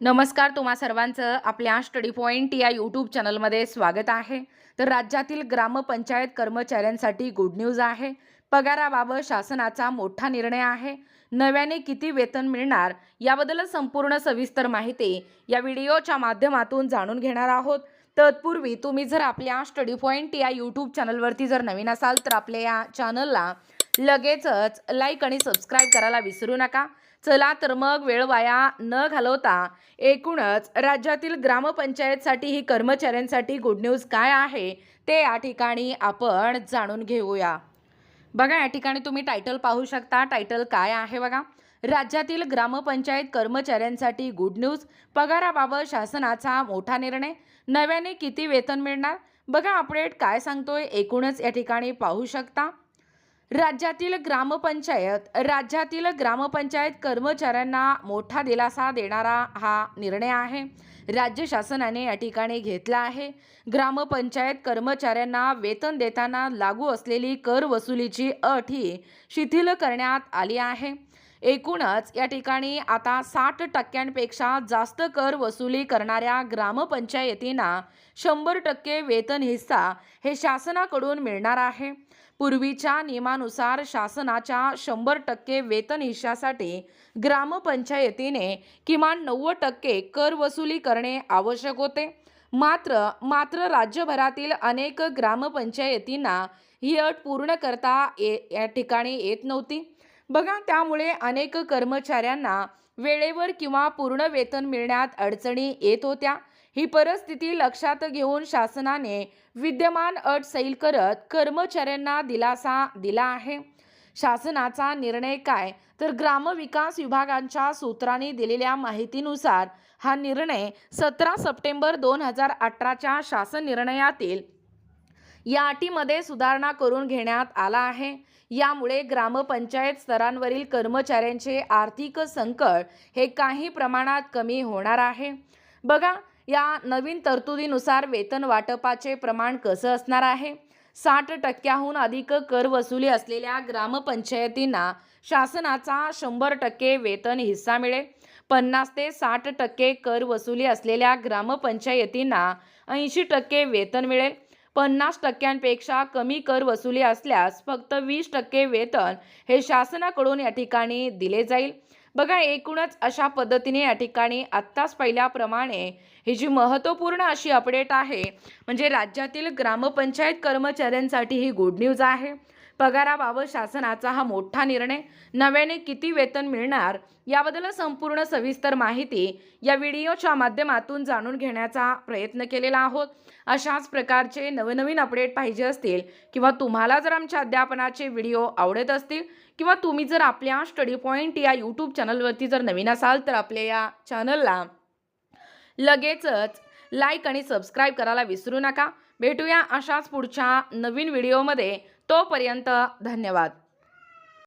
नमस्कार तुम्हा सर्वांचं आपल्या स्टडी पॉईंट या यूट्यूब चॅनलमध्ये स्वागत आहे. तर राज्यातील ग्रामपंचायत कर्मचाऱ्यांसाठी गुड न्यूज आहे. पगाराबाबत शासनाचा मोठा निर्णय आहे. नव्याने किती वेतन मिळणार याबद्दल संपूर्ण सविस्तर माहिती या व्हिडिओच्या माध्यमातून जाणून घेणार आहोत. तत्पूर्वी तुम्ही जर आपल्या स्टडी पॉईंट या यूट्यूब चॅनलवरती जर नवीन असाल तर आपल्या या चॅनलला लगेचच लाईक आणि सबस्क्राईब करायला विसरू नका. चला तर मग वेळ वाया न घालवता एकूणच राज्यातील ग्रामपंचायतसाठी ही कर्मचाऱ्यांसाठी गुड न्यूज काय आहे ते या ठिकाणी आपण जाणून घेऊया. बघा या ठिकाणी तुम्ही टायटल पाहू शकता. टायटल काय आहे बघा? राज्यातील ग्रामपंचायत कर्मचाऱ्यांसाठी गुड न्यूज पगाराबाबत शासनाचा मोठा निर्णय. नव्याने किती वेतन मिळणार? बघा अपडेट काय सांगतोय? एकूणच या ठिकाणी पाहू शकता. राज्यातील ग्रामपंचायत राज्यातील ग्रामपंचायत कर्मचाऱ्यांना मोठा दिलासा देणारा हा निर्णय आहे. राज्य शासनाने या ठिकाणी घेतला आहे. ग्रामपंचायत कर्मचाऱ्यांना वेतन देताना लागू असलेली कर वसुलीची अट ही शिथिल करण्यात आली आहे. एकूणच या ठिकाणी आता साठ टक्क्यांपेक्षा जास्त कर वसुली करणाऱ्या ग्रामपंचायतींना शंभर टक्के वेतन हिस्सा हे शासनाकडून मिळणार आहे. पूर्वीच्या नियमानुसार शासनाच्या शंभर टक्के वेतन हिश्शासाठी ग्रामपंचायतीने किमान नव्वद टक्के कर वसुली करणे आवश्यक होते. मात्र मात्र राज्यभरातील अनेक ग्रामपंचायतींना ही अट पूर्ण करता ये या ठिकाणी येत नव्हती. बघा त्यामुळे अनेक कर्मचाऱ्यांना वेळेवर किंवा पूर्ण वेतन मिळण्यात अडचणी येत होत्या. ही परिस्थिती लक्षात घेऊन शासनाने विद्यमान अट सैल करत कर्मचाऱ्यांना दिलासा दिला आहे. शासनाचा निर्णय काय? तर ग्रामविकास विभागांच्या सूत्रांनी दिलेल्या माहितीनुसार हा निर्णय सतरा सप्टेंबर दोन हजार अठराच्या शासन निर्णयातील या अटीमध्ये सुधारणा करून घेण्यात आला आहे. यामुळे ग्रामपंचायत स्तरांवरील कर्मचाऱ्यांचे आर्थिक संकट हे काही प्रमाणात कमी होणार आहे. बघा या नवीन तरतुदीनुसार वेतन वाटपाचे प्रमाण कसं असणार आहे? साठ टक्क्याहून अधिक कर वसुली असलेल्या ग्रामपंचायतींना शासनाचा शंभर टक्के वेतन हिस्सा मिळेल. पन्नास ते साठ टक्के कर वसुली असलेल्या ग्रामपंचायतींना ऐंशी टक्के वेतन मिळेल. पन्नास टक्क्यांपेक्षा कमी कर वसुली असल्यास फक्त वीस टक्के वेतन हे शासनाकडून या ठिकाणी दिले जाईल. बघा एकूणच अशा पद्धतीने या ठिकाणी आत्ताच पहिल्याप्रमाणे ही जी महत्त्वपूर्ण अशी अपडेट आहे म्हणजे राज्यातील ग्रामपंचायत कर्मचाऱ्यांसाठी ही गुड न्यूज आहे. पगाराबाबत शासनाचा हा मोठा निर्णय. नव्याने किती वेतन मिळणार याबद्दल संपूर्ण सविस्तर माहिती या व्हिडिओच्या माध्यमातून जाणून घेण्याचा प्रयत्न केलेला आहोत. अशाच प्रकारचे नवनवीन अपडेट पाहिजे असतील किंवा तुम्हाला जर आमच्या अध्यापनाचे व्हिडिओ आवडत असतील किंवा तुम्ही जर आपल्या स्टडी पॉईंट या यूट्यूब चॅनलवरती जर नवीन असाल तर आपल्या या चॅनलला लगेचच लाईक आणि सबस्क्राईब करायला विसरू नका. भेटूया अशाच पुढच्या नवीन व्हिडिओमध्ये. तोपर्यंत धन्यवाद.